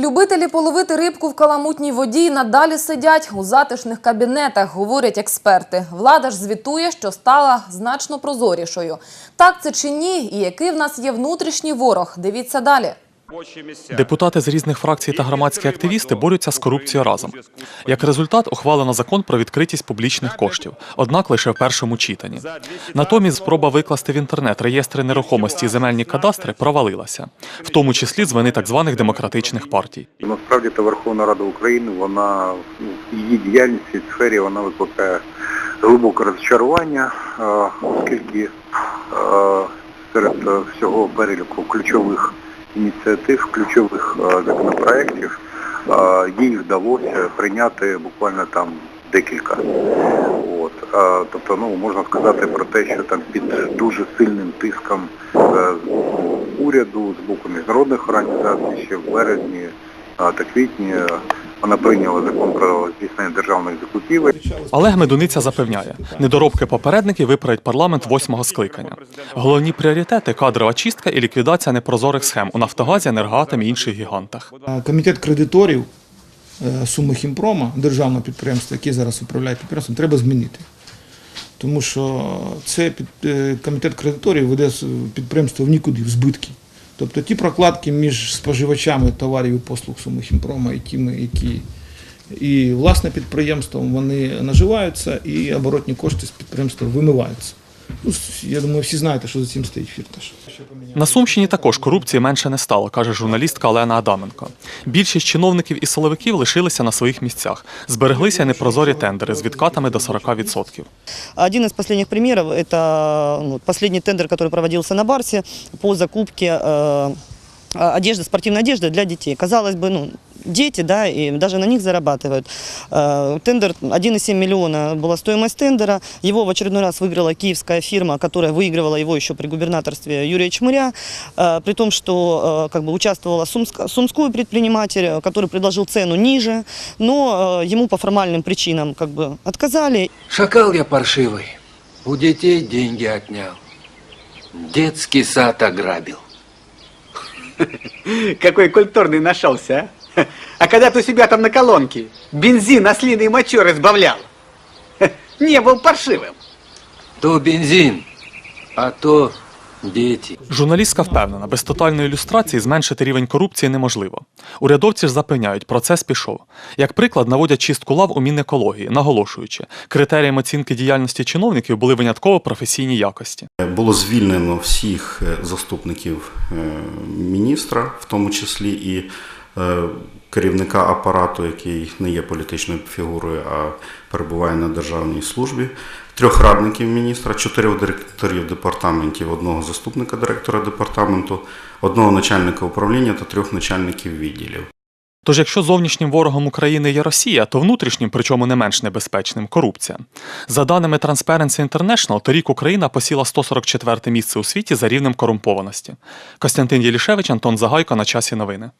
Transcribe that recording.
Любителі половити рибку в каламутній воді надалі сидять у затишних кабінетах, говорять експерти. Влада ж звітує, що стала значно прозорішою. Так це чи ні? І який в нас є внутрішній ворог? Дивіться далі. Депутати з різних фракцій та громадські активісти борються з корупцією разом. Як результат, ухвалено закон про відкритість публічних коштів, однак лише в першому читанні. Натомість спроба викласти в інтернет реєстри нерухомості і земельні кадастри провалилася, в тому числі з вини так званих демократичних партій. Насправді та Верховна Рада України, вона ну, її діяльність в цій сфері вона викликає глибоке розчарування, оскільки серед е, всього переліку ключових ініціатив, ключових е, законопроєктів, е, їй вдалося прийняти буквально там декілька. От, е, тобто, ну можна сказати про те, що там під дуже сильним тиском з боку уряду, з боку міжнародних організацій ще в березні та квітні вона прийняла закон про здійснення державних закупівель. Олег Медуниця запевняє, недоробки попередників виправить парламент восьмого скликання. Головні пріоритети кадрова чистка і ліквідація непрозорих схем у Нафтогазі, Енергоатомі і інших гігантах. Комітет кредиторів е, Суми Хімпрома, державного підприємства, яке зараз управляє підприємством, треба змінити. Тому що це під, е, комітет кредиторів веде підприємство в нікуди, в збитки. Тобто ті прокладки між споживачами товарів і послуг Суми Хімпрома і тими, які і власне підприємством вони наживаються, і оборотні кошти з підприємства вимиваються. Ну, с- я думаю, всі знаєте, що за цим стоїть фірташ. На Сумщині також корупції менше не стало, каже журналістка Олена Адаменко. Більшість чиновників і силовиків лишилися на своїх місцях. Збереглися непрозорі тендери з відкатами до 40%. Один из последних примеров – это ну, последний тендер, который проводился на Барсе по закупке э, одежды, спортивной одежды для детей. Казалось бы, ну, дети, да, и даже на них зарабатывают. Э, Тендер 1,7 миллиона была стоимость тендера. Его в очередной раз выиграла киевская фирма, которая выигрывала его еще при губернаторстве Юрия Чмыря, э, при том, что э, как бы участвовала Сумск- сумской предприниматель, который предложил цену ниже, но ему по формальным причинам как бы отказали, Шакал я паршивый. У детей деньги отнял. Детский сад ограбил. Какой культурный нашелся, а? А когда ты у себя там на колонке бензин ослиной мочой разбавлял, не был паршивым. То бензин, а то дети. Журналістка впевнена, без тотальної ілюстрації зменшити рівень корупції неможливо. Урядовці ж запевняють, процес пішов. Як приклад, наводять чистку лав у Мінекології, наголошуючи, критерієм оцінки діяльності чиновників були винятково професійні якості. Було звільнено всіх е, заступників е, міністра, в тому числі і е, керівника апарату, який не є політичною фігурою, а перебуває на державній службі, трьох радників міністра, чотирьох директорів департаментів, одного заступника директора департаменту, одного начальника управління та трьох начальників відділів. Тож, якщо зовнішнім ворогом України є Росія, то внутрішнім, причому не менш небезпечним, корупція. За даними Transparency International, торік Україна посіла 144 місце у світі за рівнем корумпованості. Костянтин Єлішевич, Антон Загайко на часі новини.